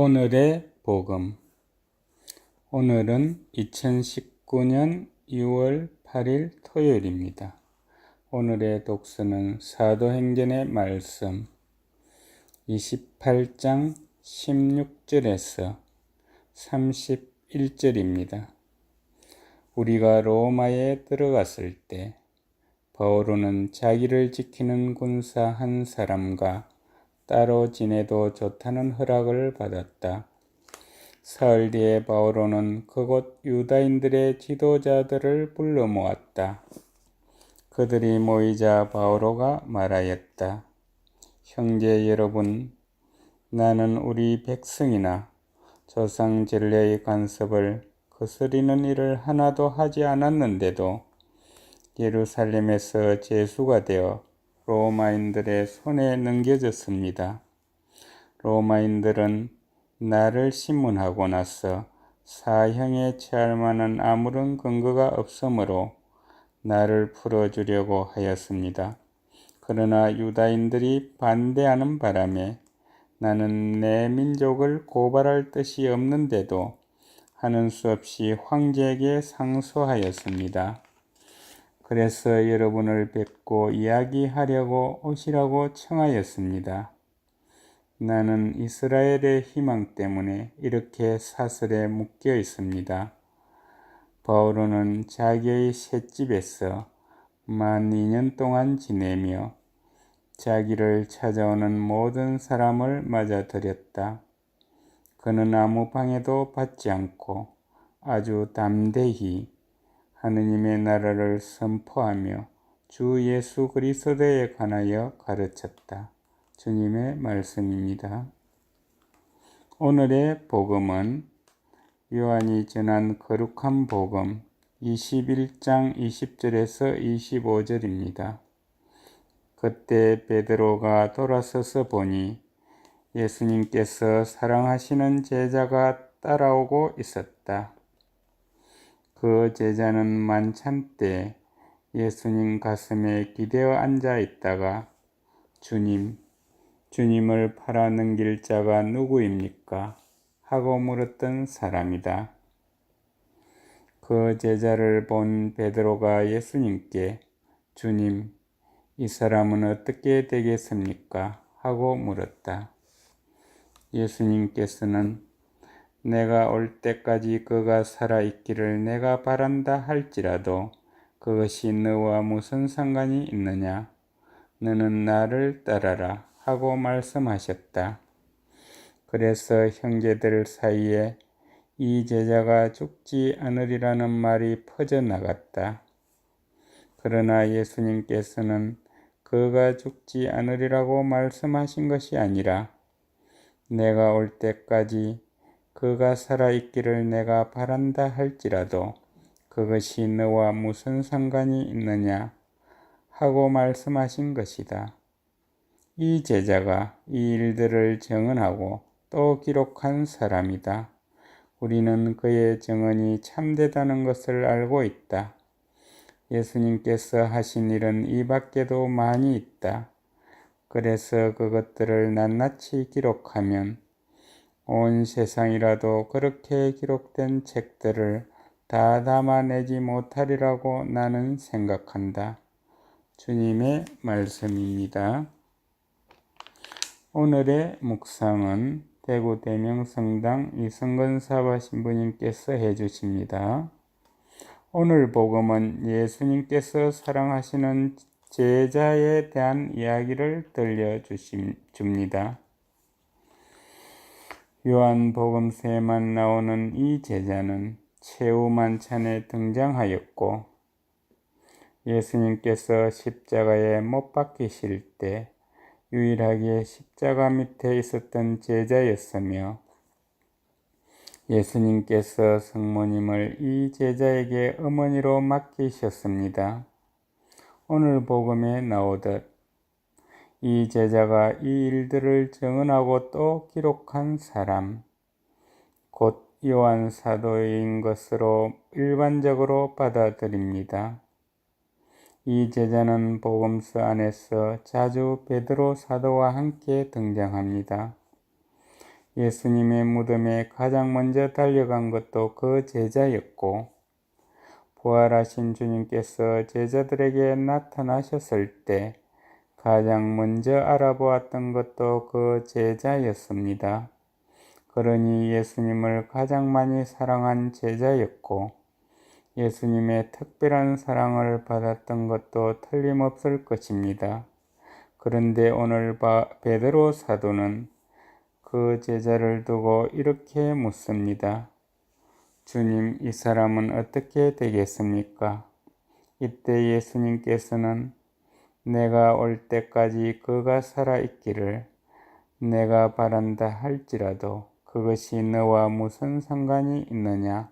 오늘의 복음. 오늘은 2019년 6월 8일 토요일입니다. 오늘의 독서는 사도행전의 말씀 28장 16절에서 31절입니다. 우리가 로마에 들어갔을 때 바오로는 자기를 지키는 군사 한 사람과 따로 지내도 좋다는 허락을 받았다. 사흘 뒤에 바오로는 그곳 유다인들의 지도자들을 불러 모았다. 그들이 모이자 바오로가 말하였다. 형제 여러분, 나는 우리 백성이나 조상 전례의 간섭을 거스리는 일을 하나도 하지 않았는데도 예루살렘에서 제수가 되어 로마인들의 손에 넘겨졌습니다. 로마인들은 나를 신문하고 나서 사형에 처할 만한 아무런 근거가 없으므로 나를 풀어주려고 하였습니다. 그러나 유다인들이 반대하는 바람에 나는 내 민족을 고발할 뜻이 없는데도 하는 수 없이 황제에게 상소하였습니다. 그래서 여러분을 뵙고 이야기하려고 오시라고 청하였습니다. 나는 이스라엘의 희망 때문에 이렇게 사슬에 묶여 있습니다. 바울은 자기의 셋집에서 만 2년 동안 지내며 자기를 찾아오는 모든 사람을 맞아들였다. 그는 아무 방해도 받지 않고 아주 담대히 하느님의 나라를 선포하며 주 예수 그리스도에 관하여 가르쳤다. 주님의 말씀입니다. 오늘의 복음은 요한이 전한 거룩한 복음 21장 20절에서 25절입니다. 그때 베드로가 돌아서서 보니 예수님께서 사랑하시는 제자가 따라오고 있었다. 그 제자는 만찬 때 예수님 가슴에 기대어 앉아 있다가 주님, 주님을 팔아 넘길 자가 누구입니까? 하고 물었던 사람이다. 그 제자를 본 베드로가 예수님께 주님, 이 사람은 어떻게 되겠습니까? 하고 물었다. 예수님께서는 내가 올 때까지 그가 살아 있기를 내가 바란다 할지라도 그것이 너와 무슨 상관이 있느냐? 너는 나를 따라라 하고 말씀하셨다. 그래서 형제들 사이에 이 제자가 죽지 않으리라는 말이 퍼져나갔다. 그러나 예수님께서는 그가 죽지 않으리라고 말씀하신 것이 아니라 내가 올 때까지 그가 살아있기를 내가 바란다 할지라도 그것이 너와 무슨 상관이 있느냐 하고 말씀하신 것이다. 이 제자가 이 일들을 정언하고 또 기록한 사람이다. 우리는 그의 정언이 참되다는 것을 알고 있다. 예수님께서 하신 일은 이 밖에도 많이 있다. 그래서 그것들을 낱낱이 기록하면 온 세상이라도 그렇게 기록된 책들을 다 담아내지 못하리라고 나는 생각한다. 주님의 말씀입니다. 오늘의 묵상은 대구 대명성당 이성근 사바 신부님께서 해주십니다. 오늘 복음은 예수님께서 사랑하시는 제자에 대한 이야기를 들려주십니다. 요한복음서에만 나오는 이 제자는 최후 만찬에 등장하였고 예수님께서 십자가에 못 박히실 때 유일하게 십자가 밑에 있었던 제자였으며 예수님께서 성모님을 이 제자에게 어머니로 맡기셨습니다. 오늘 복음에 나오듯 이 제자가 이 일들을 정언하고 또 기록한 사람, 곧 요한 사도인 것으로 일반적으로 받아들입니다. 이 제자는 복음서 안에서 자주 베드로 사도와 함께 등장합니다. 예수님의 무덤에 가장 먼저 달려간 것도 그 제자였고, 부활하신 주님께서 제자들에게 나타나셨을 때 가장 먼저 알아보았던 것도 그 제자였습니다. 그러니 예수님을 가장 많이 사랑한 제자였고, 예수님의 특별한 사랑을 받았던 것도 틀림없을 것입니다. 그런데 오늘 베드로 사도는 그 제자를 두고 이렇게 묻습니다. 주님, 이 사람은 어떻게 되겠습니까? 이때 예수님께서는 내가 올 때까지 그가 살아있기를 내가 바란다 할지라도 그것이 너와 무슨 상관이 있느냐?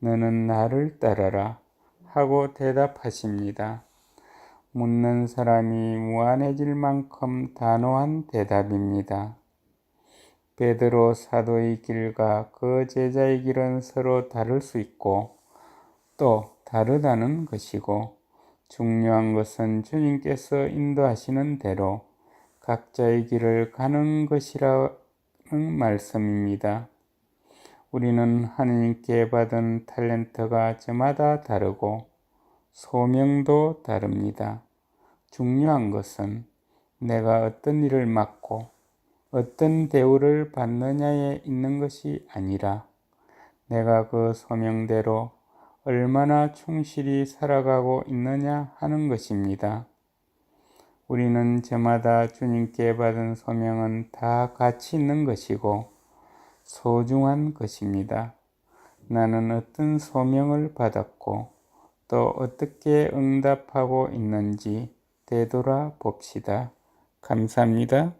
너는 나를 따라라. 하고 대답하십니다. 묻는 사람이 무한해질 만큼 단호한 대답입니다. 베드로 사도의 길과 그 제자의 길은 서로 다를 수 있고 또 다르다는 것이고 중요한 것은 주님께서 인도하시는 대로 각자의 길을 가는 것이라는 말씀입니다. 우리는 하느님께 받은 탤런트가 저마다 다르고 소명도 다릅니다. 중요한 것은 내가 어떤 일을 맡고 어떤 대우를 받느냐에 있는 것이 아니라 내가 그 소명대로 얼마나 충실히 살아가고 있느냐 하는 것입니다. 우리는 저마다 주님께 받은 소명은 다 가치 있는 것이고 소중한 것입니다. 나는 어떤 소명을 받았고 또 어떻게 응답하고 있는지 되돌아 봅시다. 감사합니다.